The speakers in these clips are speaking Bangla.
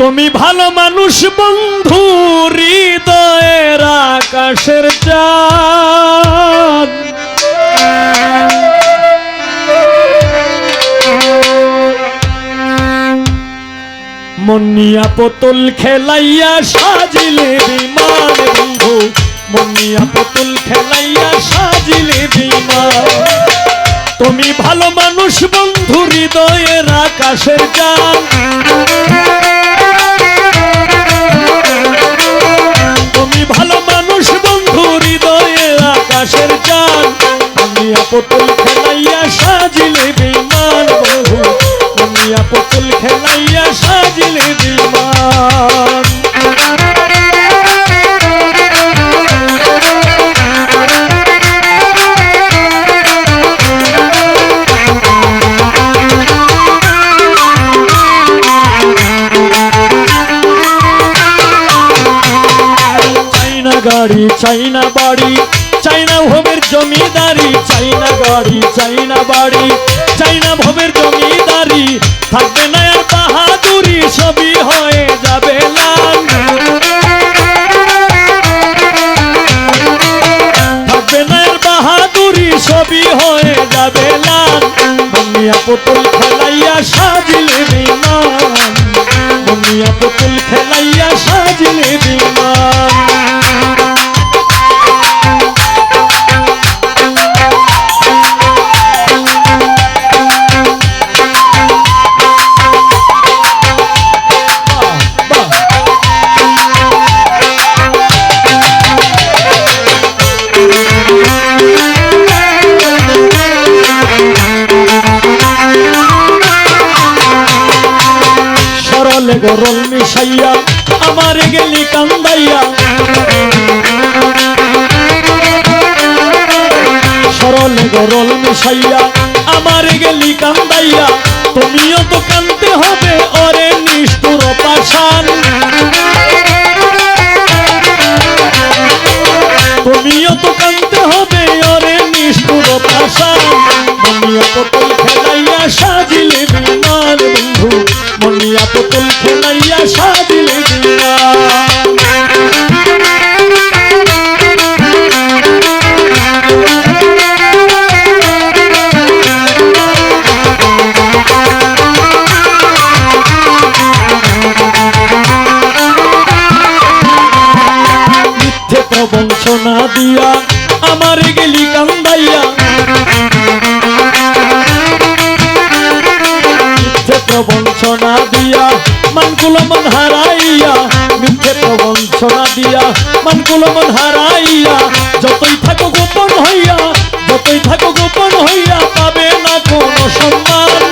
তুমি ভালো মানুষ বন্ধু, হৃদয়ের আকাশের চাঁদ। মনিয়া পুতুল খেলাইয়া সাজিলে বিমান বন্ধু। মনিয়া পুতুল খেলাইয়া সাজিলে বিমান। তুমি ভালো মানুষ বন্ধু, হৃদয়ের আকাশের গান পুতুল খেলাইয়া সাজিলে বিমান বন্ধু মনিয়া পুতুল খেলাইয়া সাজিলে বিমান। গাড়ি চাইনা বাড়ি চাইনা ভবের জমিদারি, চাইনা গাড়ি, চাইনা বাড়ি, চাইনা ভবের জমিদারি। থাকবে না আর বাহাদুরি, সবই হয়ে যাবে না পুতুল খেলাইয়া সাজিলে বিমান। পুতুল খেলাইয়া সরলে গরল মিশাইয়া, আমার গেলি কান্দাইয়া। সরল গরল মিশাইয়া, আমার গেলি কান্দাইয়া। তুমিও তো কানতে হবে, ওরে নিষ্ঠুর পাশান প্রবঞ্চনা দিয়া, মানকুলো মন হারাইয়া, মিথ্যে প্রবঞ্চনা দিয়া, মানকুলো মন হারাইয়া, যতই থাকো গোপন হইয়া, যতই থাকো গোপন হইয়া, পাবে না কোনো সম্মান।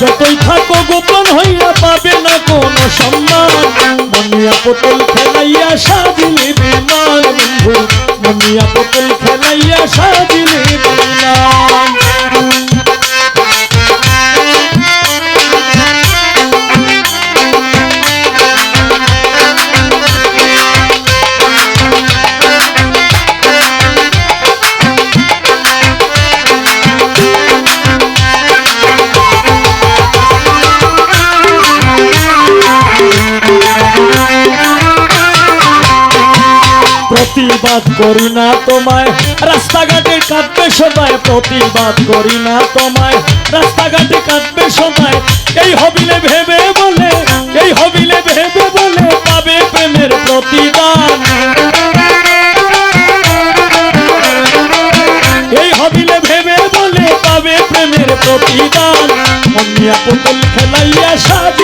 যতই থাকো গোপন হইয়া, পাবে না কোনো সম্মান। মনিয়া পুতুল খেলাইয়া সাজিলে বিমান, বন্ধু। মনিয়া পুতুল খেলাইয়া সাজিলে বিমান। প্রতিবাদ করি না তোমায়। রাস্তাঘাটে কাঁদবে সবাই, প্রতিবাদ করি না তোমায়। রাস্তাঘাটে কাঁদবে সবাই, এই হবিলে ভেবে বলে, এই হবিলে ভেবে বলে পাবে প্রেমের প্রতিদান এই হবিলে ভেবে বলে পাবে প্রেমের প্রতিদান মনিয়া পুতুল খেলাইয়া সাজিলে